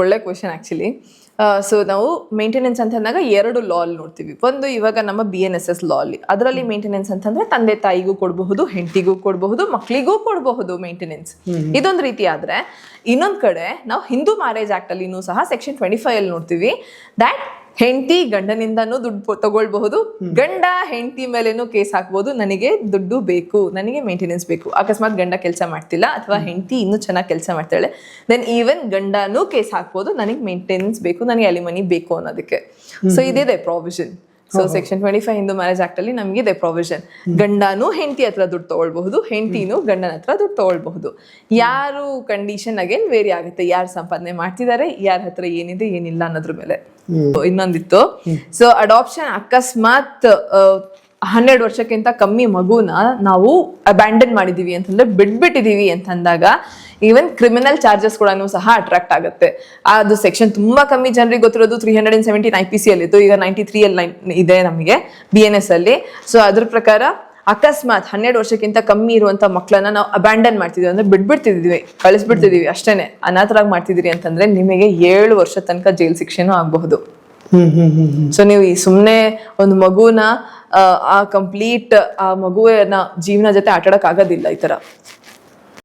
ಒಳ್ಳೆ question actually so ನಾವು maintenance ಅಂತ ಅಂದಾಗ ಎರಡು ಲಾ ಅಲ್ಲಿ ನೋಡ್ತೀವಿ. ಒಂದು ಇವಾಗ ನಮ್ಮ B N S S law ಅಲ್ಲಿ. ಅದರಲ್ಲಿ ಮೇಂಟೆನೆನ್ಸ್ ಅಂತಂದ್ರೆ ತಂದೆ ತಾಯಿಗೂ ಕೊಡಬಹುದು ಹೆಂಡತಿಗೂ ಕೊಡಬಹುದು ಮಕ್ಕಳಿಗೂ ಕೊಡಬಹುದು ಮೇಂಟೆನೆನ್ಸ್ ಇದೊಂದು ರೀತಿ ಆದ್ರೆ ಇನ್ನೊಂದ್ ಕಡೆ ನಾವು ಹಿಂದೂ ಮ್ಯಾರೇಜ್ ಆಕ್ಟ್ ಅಲ್ಲಿನೂ ಸಹ ಸೆಕ್ಷನ್ ಟ್ವೆಂಟಿ ಫೈವ್ ಅಲ್ಲಿ ನೋಡ್ತೀವಿ. ದಟ್ ಹೆಂಡತಿ ಗಂಡನಿಂದನೂ ದುಡ್ಡು ತಗೊಳ್ಬಹುದು. ಗಂಡ ಹೆಂಡತಿ ಮೇಲೇನೂ ಕೇಸ್ ಹಾಕ್ಬಹುದು ನನಗೆ ದುಡ್ಡು ಬೇಕು. ನನಗೆ ಮೇಂಟೆನೆನ್ಸ್ ಬೇಕು. ಅಕಸ್ಮಾತ್ ಗಂಡ ಕೆಲಸ ಮಾಡ್ತಿಲ್ಲ ಅಥವಾ ಹೆಂಡತಿ ಇನ್ನೂ ಚೆನ್ನಾಗಿ ಕೆಲಸ ಮಾಡ್ತಾಳೆ. ದೆನ್ ಈವನ್ ಗಂಡನೂ ಕೇಸ್ ಹಾಕ್ಬೋದು. ನನಗೆ ಮೇಂಟೆನೆನ್ಸ್ ಬೇಕು. ನನಗೆ ಅಲಿಮನಿ ಬೇಕು ಅನ್ನೋದಕ್ಕೆ. ಸೊ ಇದೇ provision so section twenty five Hindu marriage act ಅಲ್ಲಿ ಇದೆ ಪ್ರೊವಿಷನ್ ಗಂಡನೂ ಹೆಂಡತಿ ಹತ್ರ ದುಡ್ಡು ತಗೊಳ್ಬಹುದು ಹೆಂಡತಿನೂ ಗಂಡನ ಹತ್ರ ದುಡ್ಡು ತಗೊಳ್ಬಹುದು. ಯಾರು ಕಂಡೀಷನ್ ಅಗೇನ್ ವೇರಿ ಆಗುತ್ತೆ ಯಾರು ಸಂಪಾದನೆ ಮಾಡ್ತಿದ್ದಾರೆ ಯಾರ ಹತ್ರ ಏನಿದೆ ಏನಿಲ್ಲ ಅನ್ನೋದ್ರ ಮೇಲೆ. ಇನ್ನೊಂದಿತ್ತು. ಸೊ ಅಡಾಪ್ಷನ್ ಅಕಸ್ಮಾತ್ ಹನ್ನೆರಡು ವರ್ಷಕ್ಕಿಂತ ಕಮ್ಮಿ ಮಗುನ ನಾವು ಅಬ್ಯಾಂಡನ್ ಮಾಡಿದೀವಿ ಅಂತಂದ್ರೆ ಬಿಟ್ಬಿಟ್ಟಿದೀವಿ ಅಂತಂದಾಗ ಈವನ್ ಕ್ರಿಮಿನಲ್ ಚಾರ್ಜಸ್ ಕೂಡ ಸಹ ಅಟ್ರಾಕ್ಟ್ ಆಗುತ್ತೆ. ಅದು ಸೆಕ್ಷನ್ ತುಂಬಾ ಕಮ್ಮಿ ಜನರಿಗೆ ಗೊತ್ತಿರೋದು three hundred and seventy I P C ಅಲ್ಲಿ ಇತ್ತು ಈಗ ನೈಂಟಿ ತ್ರೀ ಅಲ್ಲಿ ಇದೆ ನಮಗೆ ಬಿ ಎನ್ ಎಸ್ ಅಲ್ಲಿ. ಸೊ ಅದ್ರ ಪ್ರಕಾರ ಅಕಸ್ಮಾತ್ ಹನ್ನೆರಡು ವರ್ಷಕ್ಕಿಂತ ಕಮ್ಮಿ ಇರುವಂತ ಮಕ್ಕಳನ್ನ ನಾವು ಅಬ್ಯಾಂಡನ್ ಮಾಡ್ತಿದ್ವಿ ಅಂದ್ರೆ ಬಿಟ್ಬಿಡ್ತಿದ್ವಿ ಕಳಿಸ್ಬಿಡ್ತಿದೀವಿ ಅಷ್ಟೇನೆ. ಅನಾಥರಾಗಿ ಮಾಡ್ತಿದ್ದೀರಿ ಅಂತಂದ್ರೆ ನಿಮಗೆ ಏಳು ವರ್ಷ ತನಕ ಜೈಲ್ ಶಿಕ್ಷೆನೂ ಆಗಬಹುದು. ಹ್ಮ್ ಹ್ಮ್ ಹ್ಮ್ ಹ್ಮ್. ಸೊ ನೀವು ಈ ಸುಮ್ಮನೆ ಒಂದು ಮಗುನ ಆ ಕಂಪ್ಲೀಟ್ ಆ ಮಗುವಿನ ಜೀವನ ಜೊತೆ ಆಟಾಡಕ್ ಆಗೋದಿಲ್ಲ ಈ ತರ